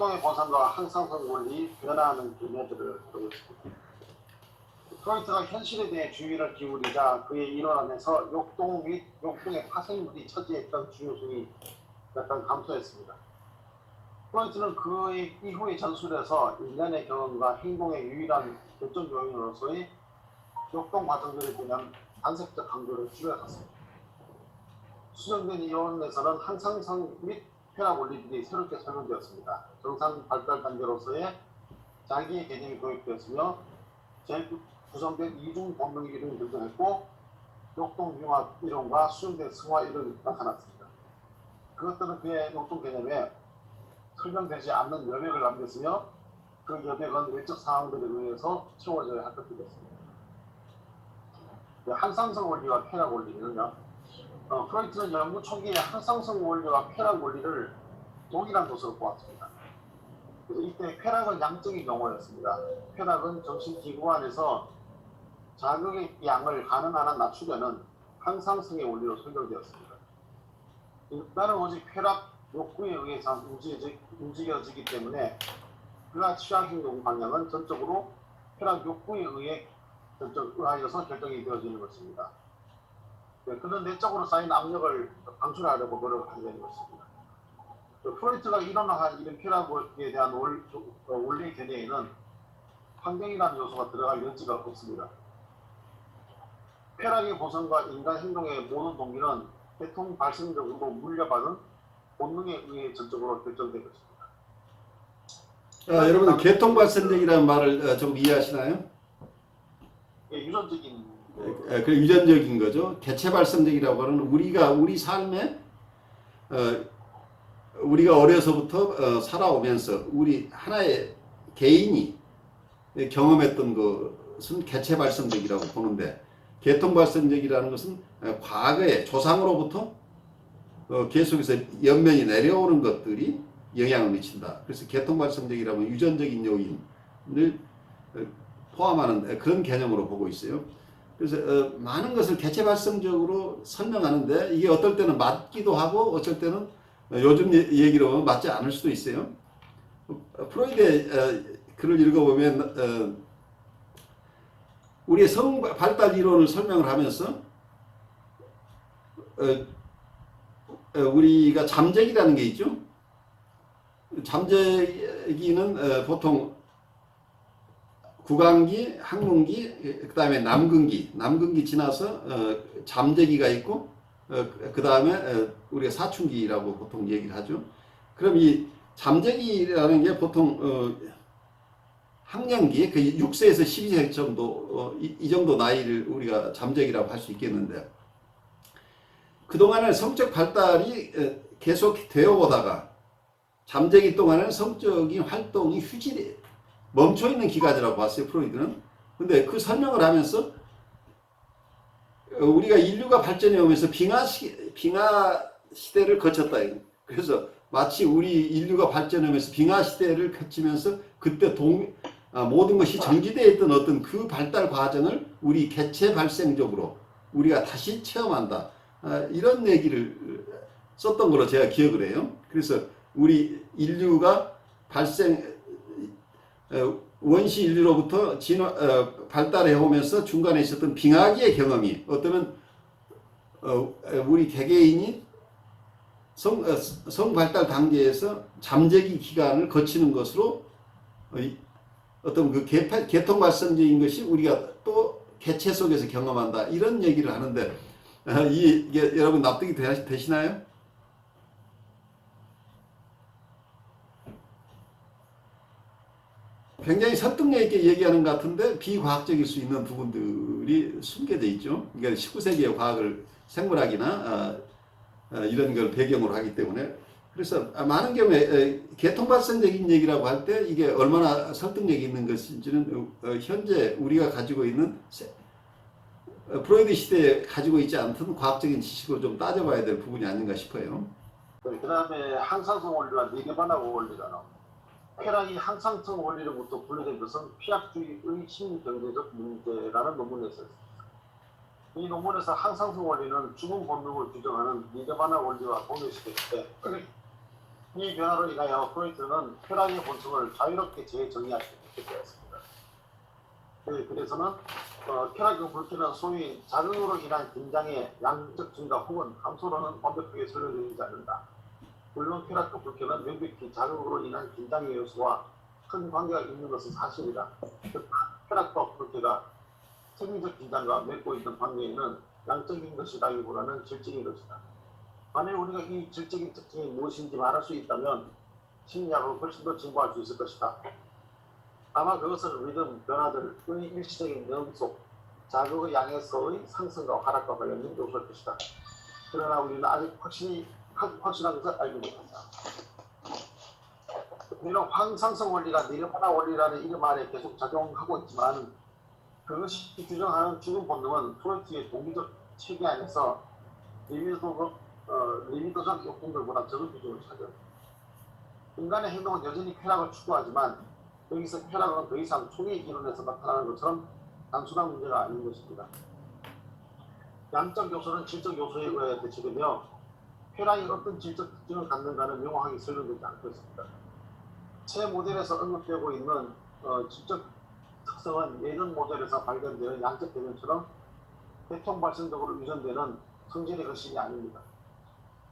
역동의 보상과 항상성 원리 변화하는 분야들을 다루고 있습니다. 프로이트가 현실에 대해 주의를 기울이자 그의 인원 안에서 역동 및 역동의 파생물이 차지했던 중요성이 약간 감소했습니다. 프로이트는 그의 이후의 전술에서 인간의 경험과 행동의 유일한 결정 요인으로서의 역동 과정들에 대한 단색적 강조를 줄여갔습니다. 수정된 이론에서는 항상성 및 편학 원리들이 새롭게 설명되었습니다. 정상 발달 단계로서의 자기의 개념이 도입되었으며 재구성된 이중 본능 이론이 등장했고 역동 융합 이론과 수정된 승화 이론이 나타났습니다. 그것들은 그의 역동 개념에 설명되지 않는 여백을 남겼으며 그 여백은 외적 상황들에 의해서 채워져야 할. 그 항상성 원리와 편학 원리는요. 어, 프로이트는 연구 초기에 항상성 원리와 쾌락 원리를 동일한 것으로 보았습니다. 그래서 이때 쾌락은 양적인 용어였습니다. 쾌락은 정신기구 안에서 자극의 양을 가능한 한 낮추려는 항상성의 원리로 설명되었습니다. 인간은 오직 쾌락 욕구에 의해서 움직여지, 움직여지기 때문에 그가 취향 행동 방향은 전적으로 쾌락 욕구에 의해 결정, 의하여서 결정이 되어지는 것입니다. 네, 그는 내적으로 쌓인 압력을 방출하려고 노력하게 되는 것입니다. 그 프로이트가 일어나한 이런 쾌락에 대한 원, 어, 원리 견해에는 환경이라는 요소가 들어갈 여지가 없습니다. 쾌락의 보상과 인간 행동의 모든 동기는 계통 발생적으로 물려받은 본능에 의해 전적으로 결정된 것입니다. 아, 여러분 개통 발생적이라는 말을 어, 좀 이해하시나요? 예, 유전적인 에, 그 유전적인 거죠. 개체 발생적이라고 하는 우리가 우리 삶에 어, 우리가 어려서부터 어, 살아오면서 우리 하나의 개인이 경험했던 것은 개체 발생적이라고 보는데 개통 발생적이라는 것은 어, 과거의 조상으로부터 어, 계속해서 연면이 내려오는 것들이 영향을 미친다. 그래서 개통 발생적이라면 유전적인 요인을 어, 포함하는 그런 개념으로 보고 있어요. 그래서 어, 많은 것을 개체 발생적으로 설명하는데 이게 어떨 때는 맞기도 하고 어쩔 때는 어, 요즘 예- 얘기로 맞지 않을 수도 있어요. 어, 프로이드의 어, 글을 읽어보면 어, 우리의 성 발달 이론을 설명을 하면서 우리가 잠재기라는 게 있죠. 잠재기는 어, 보통 구강기, 항문기, 그 다음에 남근기, 남근기 지나서 어, 잠재기가 있고 그 다음에 우리가 사춘기라고 보통 얘기를 하죠. 그럼 이 잠재기라는 게 보통 어, 학년기, 그 6세에서 12세 정도 어, 이, 이 정도 나이를 우리가 잠재기라고 할 수 있겠는데 그동안은 성적 발달이 어, 계속 되어 오다가 잠재기 동안은 성적인 활동이 휴지 멈춰 있는 기간이라고 봤어요 프로이드는. 근데 그 설명을 하면서 어, 우리가 인류가 발전해 오면서 빙하 시 빙하 시대를 거쳤다. 그래서 마치 우리 인류가 발전하면서 빙하 시대를 거치면서 그때 동 아, 모든 것이 정지되어 있던 어떤 그 발달 과정을 우리 개체 발생적으로 우리가 다시 체험한다. 아, 이런 얘기를 썼던 걸로 제가 기억을 해요. 그래서 우리 인류가 발생 어, 원시 인류로부터 진화 어, 발달해 오면서 중간에 있었던 빙하기의 경험이 어쩌면 어, 우리 개개인이 성, 어, 성 발달 단계에서 잠재기 기간을 거치는 것으로 어, 이- 어떤 그 개파, 개통 발생적인 것이 우리가 또 개체 속에서 경험한다 이런 얘기를 하는데 어, 이, 이게 여러분 납득이 되, 되시나요? 굉장히 설득력 있게 얘기하는 것 같은데 비과학적일 수 있는 부분들이 숨겨져 있죠. 그러니까 19세기의 과학을 생물학이나 어, 어, 이런 걸 배경으로 하기 때문에 그래서 많은 경우에 에, 개통 발생적인 얘기라고 할 때 이게 얼마나 설득력이 있는 것인지는 어, 현재 우리가 가지고 있는 프로이드 시대에 가지고 있지 않던 과학적인 지식으로 좀 따져봐야 될 부분이 아닌가 싶어요. 그 다음에 항상성 원리와 니게바나 원리가 나옵니다. 쾌락이 항상성 원리로부터 분리된 것은 피약주의의 심경제적 문제라는 논문에서. 이 논문에서 항상성 원리는 죽은 본능을 규정하는 니게바나 원리와 동일시될 때이 변화로 인하여 프로이트는 쾌락의 본성을 자유롭게 재정의할 수 있게 되었습니다. 네, 그래서는 어, 쾌락의 불쾌는 소위 자극으로 인한 긴장의 양적 증가 혹은 감소로는 완벽하게 설명되지 않는다. 물론 쾌락과 불쾌는 명백히 자극으로 인한 긴장의 요소와 큰 관계가 있는 것은 사실이다. 쾌락과 불쾌가 생리적 긴장과 맺고 있는 관계에는 양적인 것이라기보다는 질적인 것이다. 만약 우리가 이 질적인 특징이 무엇인지 말할 수 있다면 심리학을 훨씬 더 진보할 수 있을 것이다. 아마 그것은 리듬, 변화들 의 일시적인 능속, 자극의 양에서의 상승과 하락과 관련된 요소일 것이다. 그러나 우리는 아직 확실히 확- 확실한 것을 알지 못한다. 우리는 황상성 원리가 니르바나 원리라는 이름 아래 계속 작용하고 있지만 그것이 규정하는 지금 본능은 프로이트의 동기적 체계 안에서 리비도적, 어, 리비도적 욕구들보다 적은 비중을 차지합니다. 인간의 행동은 여전히 쾌락을 추구하지만 여기서 쾌락은 더 이상 총의 이론에서 나타나는 것처럼 단순한 문제가 아닌 것입니다. 양적 요소는 질적 요소에 의해 대체되며 쾌락이 어떤 질적 특징을 갖는가는 명확하게 설명되지 않고 있습니다. 새 모델에서 언급되고 있는 어, 질적 특성은 예전 모델에서 발견되는 양적 개념처럼 대통 발생적으로 유전되는 성질의 것이 아닙니다.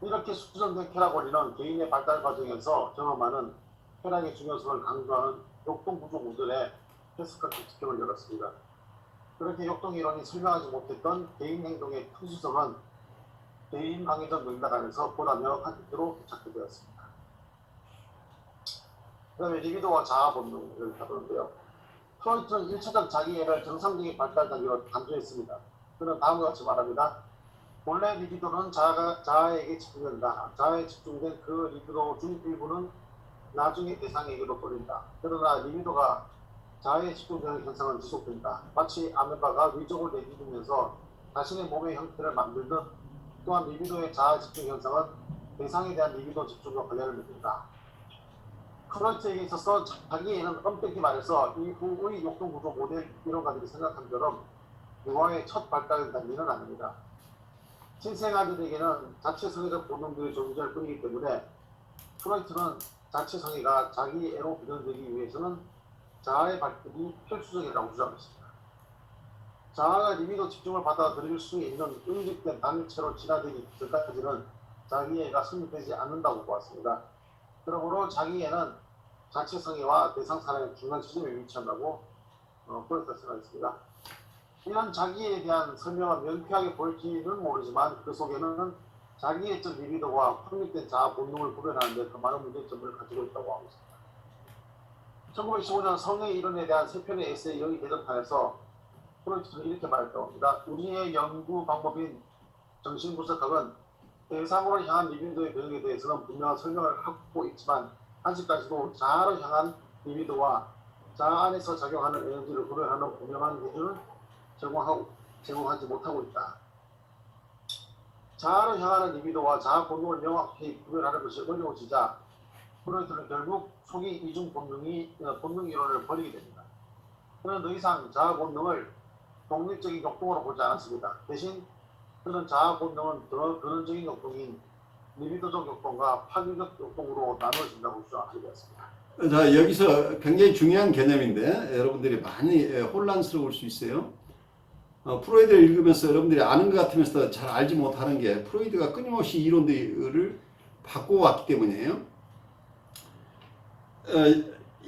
이렇게 수정된 쾌락 원리는 개인의 발달 과정에서 경험하는 쾌락의 중요성을 강조하는 역동 구조 모델의 해석과 특징을 열었습니다. 그렇게 역동 이론이 설명하지 못했던 개인 행동의 특수성은 개인 방해적 맥락 안에서 보다 명확한 형태로 포착되었습니다 그 다음에 리비도와 자아 본능을 다루는데요. 프로이트는 1차적 자기애를 정상적인 발달 단계로 강조했습니다. 그는 다음과 같이 말합니다. 본래 리비도는 자아가, 자아에게 집중된다. 자아에 집중된 그 리비도 중 일부는 나중에 대상에게로 돌린다. 그러나 리비도가 자아에 집중되는 현상은 지속된다. 마치 아메바가 위쪽을 내디디면서 자신의 몸의 형태를 만들듯 또한 리비도의 자아 집중 현상은 대상에 대한 리비도 집중과 관련을 맺는다. 프로이트에게 있어서 자기애는 엄격히 말해서 이후의 역동 구조 모델 이론가들이 생각한 것처럼 유아의 첫 발달 단계는 아닙니다. 신생아들에게는 자체 성애적 본능들이 존재할 뿐이기 때문에 프로이트는 자체 성애가 자기 애로 구현되기 위해서는 자아의 발달이 필수적이라고 주장했습니다. 자아가 리비도 집중을 받아 들일 수 있는 응집된 단체로 진화되기 전까지는 자기애가 성립되지 않는다고 보았습니다. 그러므로 자기애는 자체성애와 대상 사랑의 중간 지점에 위치한다고 어, 프로이트가 생각했습니다. 이런 자기에 대한 설명은 명쾌하게 보일지는 모르지만 그 속에는 자기애적 리비도와 확립된 자아 본능을 구별하는 데 더 많은 문제점을 가지고 있다고 하고 있습니다. 1915년 성의 이론에 대한 세 편의 에세이 여기 개정판에서 프로이트는 이렇게 말했다고 합니다. 우리의 연구 방법인 정신분석학은 대상으로 향한 리비도의 변형에 대해서는 분명한 설명을 하고 있지만 아직까지도 자아로 향한 리비도와 자아 안에서 작용하는 에너지를 구별하는 분명한 기준을 제공하고, 제공하지 못하고 있다. 자아로 향하는 리비도와 자아 본능을 명확히 구별하는 것이 어려워지자 프로이트는 결국 초기 이중 본능이 어, 본능 이론을 버리게 됩니다. 그는 더 이상 자아 본능을 독립적인 역동으로 보지 않았습니다. 대신 그는 자아 본능은 더 근원적인 역동인 리비도적 역동과 파괴적 역동으로 나누어진다고 주장하게 되었습니다. 자 여기서 굉장히 중요한 개념인데 여러분들이 많이 예, 혼란스러울 수 있어요. 어, 프로이드를 읽으면서 여러분들이 아는 것 같으면서 잘 알지 못하는 게 프로이드가 끊임없이 이론들을 바꿔왔기 때문이에요. 어,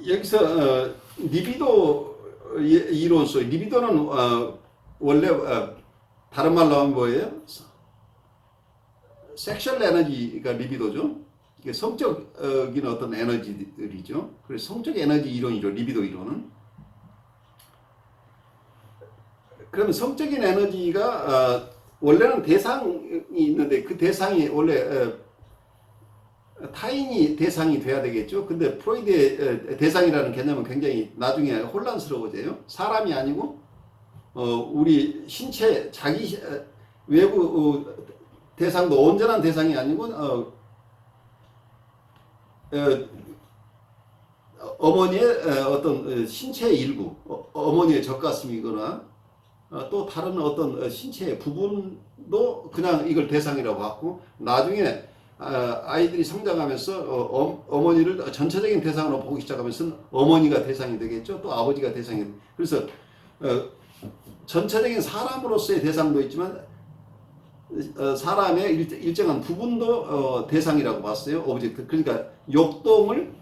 여기서 어, 리비도 이- 이론 속 리비도는 어, 원래 어, 다른 말로 하면 뭐예요? 섹슈얼 에너지가 리비도죠. 이게 성적인 어떤 에너지들이죠. 그래서 성적 에너지 이론이죠. 리비도 이론은. 그러면 성적인 에너지가 어, 원래는 대상이 있는데 그 대상이 원래 어, 타인이 대상이 돼야 되겠죠. 근데 프로이드의 어, 대상이라는 개념은 굉장히 나중에 혼란스러워져요. 사람이 아니고 어, 우리 신체 자기 외부 어, 대상도 온전한 대상이 아니고 어, 어, 어머니의 어, 어떤 어, 신체의 일부, 어, 어머니의 젖가슴이거나 어, 또 다른 어떤 어, 신체의 부분도 그냥 이걸 대상이라고 봤고 나중에 아, 아이들이 성장하면서 어, 머니를 전체적인 대상으로 보기 시작하면서 어머니가 대상이 되겠죠. 또 아버지가 대상이 되- 그래서 어, 전체적인 사람으로서의 대상도 있지만 어, 사람의 일, 일정한 부분도 어, 대상이라고 봤어요. 오브젝트. 그러니까 욕동을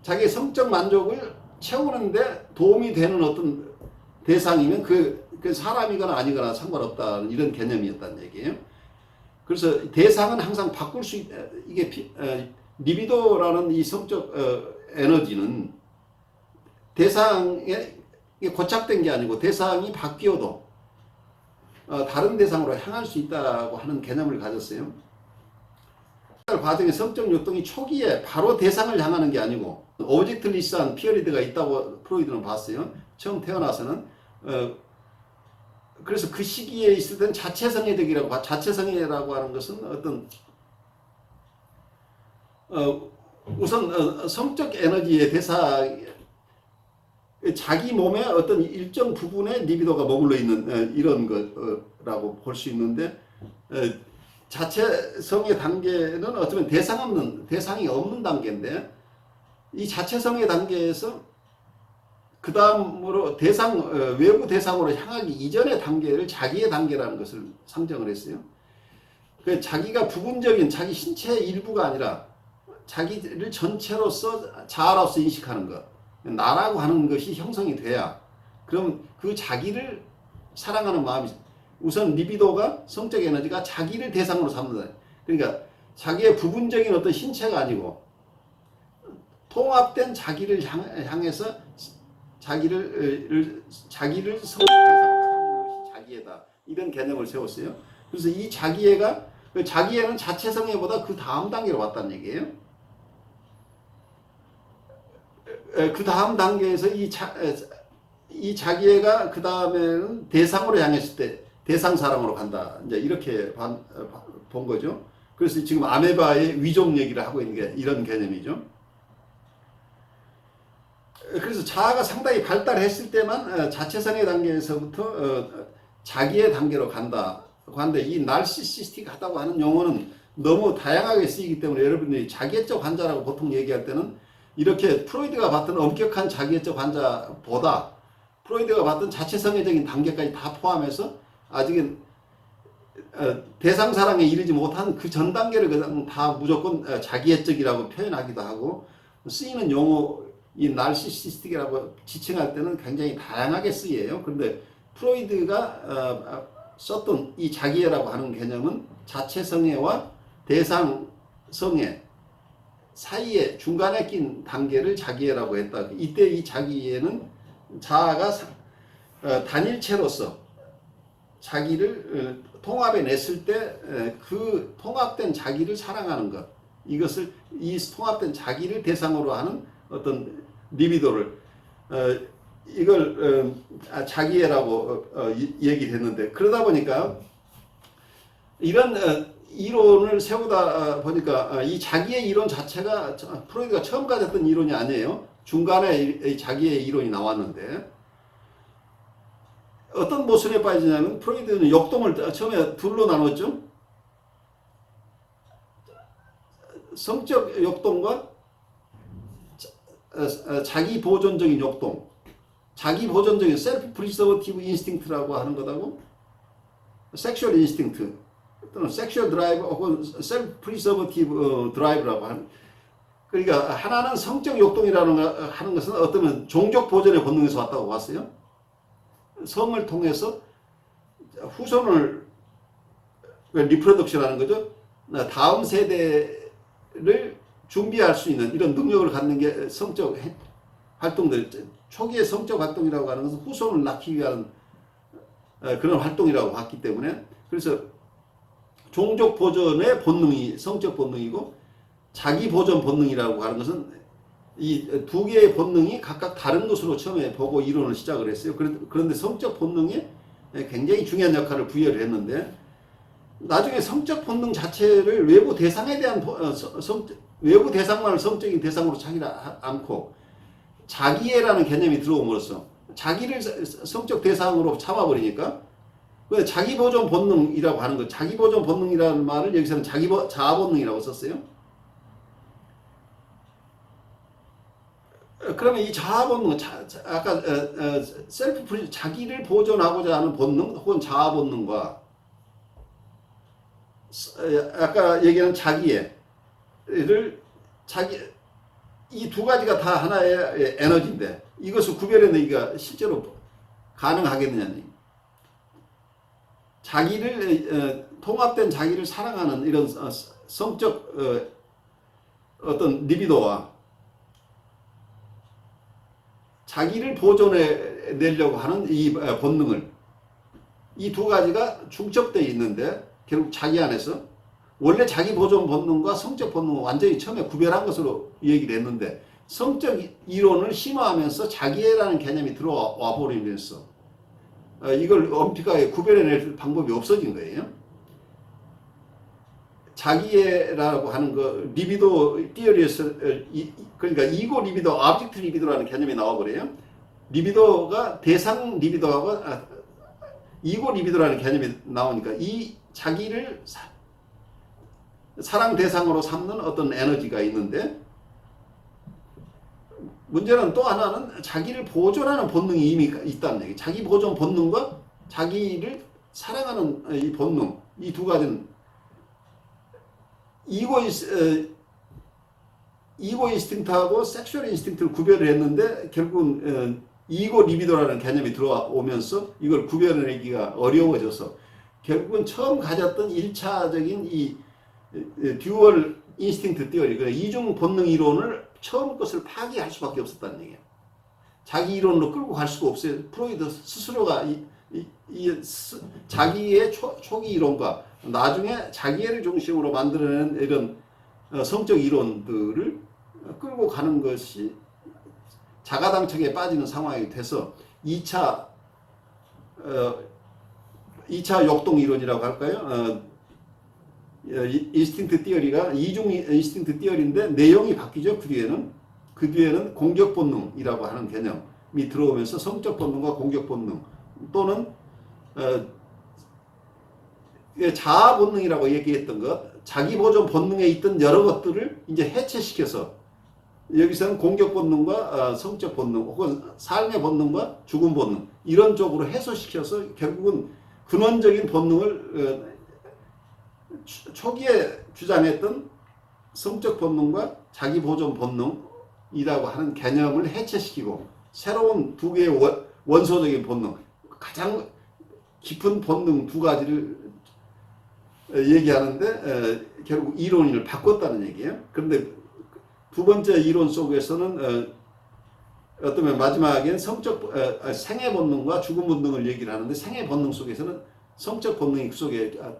자기 성적 만족을 채우는데 도움이 되는 어떤 대상이면 그, 그 사람이거나 아니거나 상관없다는 이런 개념이었다는 얘기예요. 그래서 대상은 항상 바꿀 수 있, 이게 피, 어, 리비도라는 이 성적 어, 에너지는 대상에 이게 고착된 게 아니고 대상이 바뀌어도 어, 다른 대상으로 향할 수 있다고 하는 개념을 가졌어요. 과정의 성적 요동이 초기에 바로 대상을 향하는 게 아니고 오브젝트 리스한 피어리드가 있다고 프로이드는 봤어요. 처음 태어나서는 어, 그래서 그 시기에 있을 때는 자체성애적이라고 봐. 자체성애라고 하는 것은 어떤 어, 우선 어, 성적 에너지의 대상 자기 몸의 어떤 일정 부분에 리비도가 머물러 있는 어, 이런 거라고 볼 수 있는데 어, 자체성의 단계는 어쩌면 대상 없는 대상이 없는 단계인데 이 자체성의 단계에서 그 다음으로 대상 어, 외부 대상으로 향하기 이전의 단계를 자기의 단계라는 것을 상정을 했어요. 그 자기가 부분적인 자기 신체의 일부가 아니라 자기를 전체로서 자아로서 인식하는 것, 나라고 하는 것이 형성이 돼야 그럼 그 자기를 사랑하는 마음이 우선 리비도가 성적 에너지가 자기를 대상으로 삼는다. 그러니까 자기의 부분적인 어떤 신체가 아니고 통합된 자기를 향, 향해서 자기를 자기를 것이 자기애다. 이런 개념을 세웠어요. 그래서 이 자기애가 그 자기애는 자체 성애보다 그 다음 단계로 왔다는 얘기예요. 에, 그 다음 단계에서 이, 자, 에, 이 자기애가 그 다음에는 대상으로 향했을 때 대상 사랑으로 간다. 이제 이렇게 반, 어, 바- 본 거죠. 그래서 지금 아메바의 위종 얘기를 하고 있는 게 이런 개념이죠. 에, 그래서 자아가 상당히 발달했을 때만 어, 자체성의 단계에서부터 어, 자기의 단계로 간다. 하는데 이 날시시스틱하다고 하는 용어는 너무 다양하게 쓰이기 때문에 여러분들이 자기애적 환자라고 보통 얘기할 때는 이렇게 프로이드가 봤던 엄격한 자기애적 환자보다 프로이드가 봤던 자체성애적인 단계까지 다 포함해서 아직은 어, 대상 사랑에 이르지 못한 그 전 단계를 그냥 다 무조건 어, 자기애적이라고 표현하기도 하고 쓰이는 용어 이 날시시스틱이라고 지칭할 때는 굉장히 다양하게 쓰여요. 그런데 프로이드가 어, 어, 썼던 이 자기애라고 하는 개념은 자체 성애와 대상 성애 사이에 중간에 낀 단계를 자기애라고 했다. 이때 이 자기애는 자아가 사- 어, 단일체로서 자기를 어, 통합해 냈을 때 그 통합된 자기를 사랑하는 것 이것을 이 통합된 자기를 대상으로 하는 어떤 리비도를 어, 이걸 어, 아, 자기애라고 어, 얘기를 했는데 그러다 보니까 이런 어, 이론을 세우다 보니까 어, 이 자기의 이론 자체가 저- 프로이드가 처음 가졌던 이론이 아니에요. 중간에 자기의 이론이 나왔는데 어떤 모순에 빠지냐면 프로이드는 역동을 처음에 둘로 나눴죠. 성적 역동과 자- 어, 어, 자기 보존적인 역동, 자기 보존적인 셀프 프리서버티브 인스팅트라고 하는 것하고 섹슈얼 인스팅트 또는 섹슈얼 드라이브 혹은 셀프 프리서버티브 드라이브라고 하는 그러니까 하나는 성적 욕동이라는 거- 하는 것은 어쩌면 종족 보존의 본능에서 왔다고 봤어요. 성을 통해서 후손을 리프로덕션하는 거죠. 다음 세대를 준비할 수 있는 이런 능력을 갖는 게 성적 해- 활동들 초기의 성적 활동이라고 하는 것은 후손을 낳기 위한 어, 그런 활동이라고 봤기 때문에 그래서 종족 보존의 본능이 성적 본능이고 자기 보존 본능이라고 하는 것은 이 두 개의 본능이 각각 다른 것으로 처음에 보고 이론을 시작을 했어요. 그런- 그런데 성적 본능에 굉장히 중요한 역할을 부여를 했는데 나중에 성적 본능 자체를 외부 대상에 대한 보- 어, 성- 성- 외부 대상만을 성적인 대상으로 차지 않고 자기애라는 개념이 들어옴으로써 자기를 서- 성적 대상으로 잡아버리니까 그 자기 보존 본능이라고 하는 거, 자기 보존 본능이라는 말을 여기서는 자기 보- 자아 본능이라고 썼어요. 어, 그러면 이 자아 본능, 자, 자- 아까 어, 어, 셀프 프리 자기를 보존하고자 하는 본능 혹은 자아 본능과 스- 어, 아까 얘기한 자기애 를 자기 이 두 가지가 다 하나의 에너지인데 이것을 구별해내기가 실제로 가능하겠느냐는 자기를 어, 통합된 자기를 사랑하는 이런 어, 성적 어, 어떤 리비도와 자기를 보존해 내려고 하는 이 어, 본능을 이 두 가지가 중첩되어 있는데 결국 자기 안에서 원래 자기 보존 본능과 성적 본능은 완전히 처음에 구별한 것으로 얘기를 했는데 성적 이론을 심화하면서 자기애라는 개념이 들어와 버리면서 어, 이걸 엄격하게 구별해낼 방법이 없어진 거예요. 자기애라고 하는 거 리비도 띠어리에서 어, 그러니까 이고 리비도, 오브젝트 리비도라는 개념이 나와버려요. 리비도가 대상 리비도하고 아, 이고 리비도라는 개념이 나오니까 이 자기를 사, 사랑 대상으로 삼는 어떤 에너지가 있는데 문제는 또 하나는 자기를 보존하는 본능이 이미 있다는 얘기. 자기 보존 본능과 자기를 사랑하는 이 본능 이 두 가지는 이고 어, 이고 인스팅트하고 섹슈얼 인스팅트를 구별을 했는데 결국은 어, 이고 리비도라는 개념이 들어오면서 이걸 구별해내기가 어려워져서 결국은 처음 가졌던 1차적인 이 듀얼 인스팅트 띠어리, 그 이중 본능 이론을 처음 것을 파기할 수밖에 없었다는 얘기예요. 자기 이론으로 끌고 갈 수가 없어요. 프로이드 스스로가 이, 이, 이 스, 자기의 초, 초기 이론과 나중에 자기애를 중심으로 만들어낸 이런 어, 성적 이론들을 끌고 가는 것이 자가당착에 빠지는 상황이 돼서 2차 어, 2차 역동 이론이라고 할까요? 어, 인스팅트 띠어리가 이중 인스팅트 띠어리인데 내용이 바뀌죠. 그 뒤에는 그 뒤에는 공격 본능이라고 하는 개념이 들어오면서 성적 본능과 공격 본능 또는 어, 자아 본능이라고 얘기했던 것, 자기 보존 본능에 있던 여러 것들을 이제 해체시켜서 여기서는 공격 본능과 어, 성적 본능 혹은 삶의 본능과 죽음 본능 이런 쪽으로 해소시켜서 결국은 근원적인 본능을 어, 초- 초기에 주장했던 성적 본능과 자기 보존 본능이라고 하는 개념을 해체시키고 새로운 두 개의 원, 원소적인 본능 가장 깊은 본능 두 가지를 어, 얘기하는데 어, 결국 이론을 바꿨다는 얘기예요. 그런데 두 번째 이론 속에서는 어, 어쩌면 마지막엔 성적 어, 아, 생애 본능과 죽음 본능을 얘기를 하는데 생애 본능 속에서는 성적 본능이 그 속에 아,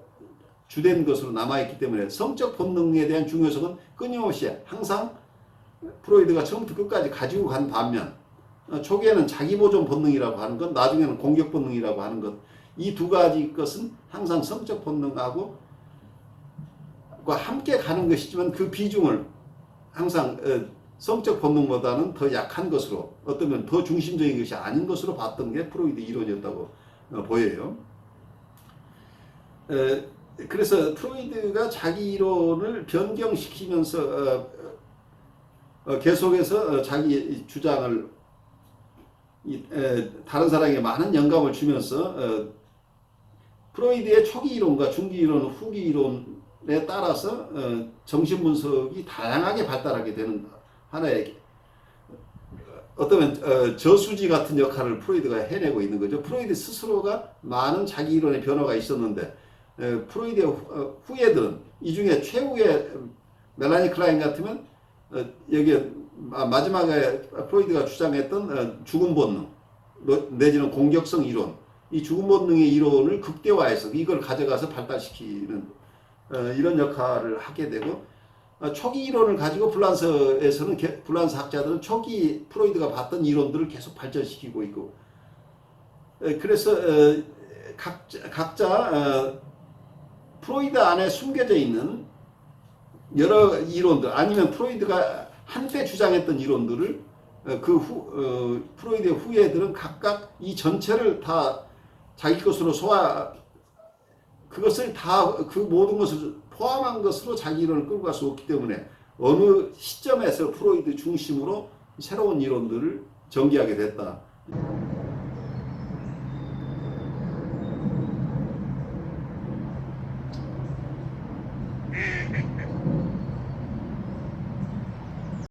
주된 것으로 남아있기 때문에 성적 본능에 대한 중요성은 끊임없이 항상 프로이드가 처음부터 끝까지 가지고 간 반면 어, 초기에는 자기 보존 본능이라고 하는 것, 나중에는 공격 본능이라고 하는 것, 이 두 가지 것은 항상 성적 본능하고 과 함께 가는 것이지만 그 비중을 항상 어, 성적 본능보다는 더 약한 것으로 어쩌면 더 중심적인 것이 아닌 것으로 봤던 게 프로이드 이론이었다고 어, 보여요. 에, 그래서 프로이드가 자기 이론을 변경시키면서 어, 어, 계속해서 어, 자기 주장을 다른 사람에게 많은 영감을 주면서 어, 프로이드의 초기 이론과 중기 이론, 후기 이론에 따라서 어, 정신 분석이 다양하게 발달하게 되는 하나의 어떠면 어, 저수지 같은 역할을 프로이드가 해내고 있는 거죠. 프로이드 스스로가 많은 자기 이론의 변화가 있었는데 에, 프로이드의 후, 어, 후예들은 이 중에 최후의 멜라니 클라인 같으면 어, 여기에 마- 마지막에 프로이드가 주장했던 어, 죽음 본능 너- 내지는 공격성 이론 이 죽음 본능의 이론을 극대화해서 이걸 가져가서 발달시키는 어, 이런 역할을 하게 되고 어, 초기 이론을 가지고 불란서에서는 게- 불란서 학자들은 초기 프로이드가 봤던 이론들을 계속 발전시키고 있고 에, 그래서 어, 각자, 각자 어, 프로이드 안에 숨겨져 있는 여러 이론들 아니면 프로이드가 한때 주장했던 이론들을 어, 그 후, 어, 프로이드의 후예들은 각각 이 전체를 다 자기 것으로 소화 그것을 다 그 모든 것을 포함한 것으로 자기 이론을 끌고 갈 수 없기 때문에 어느 시점에서 프로이드 중심으로 새로운 이론들을 전개하게 됐다.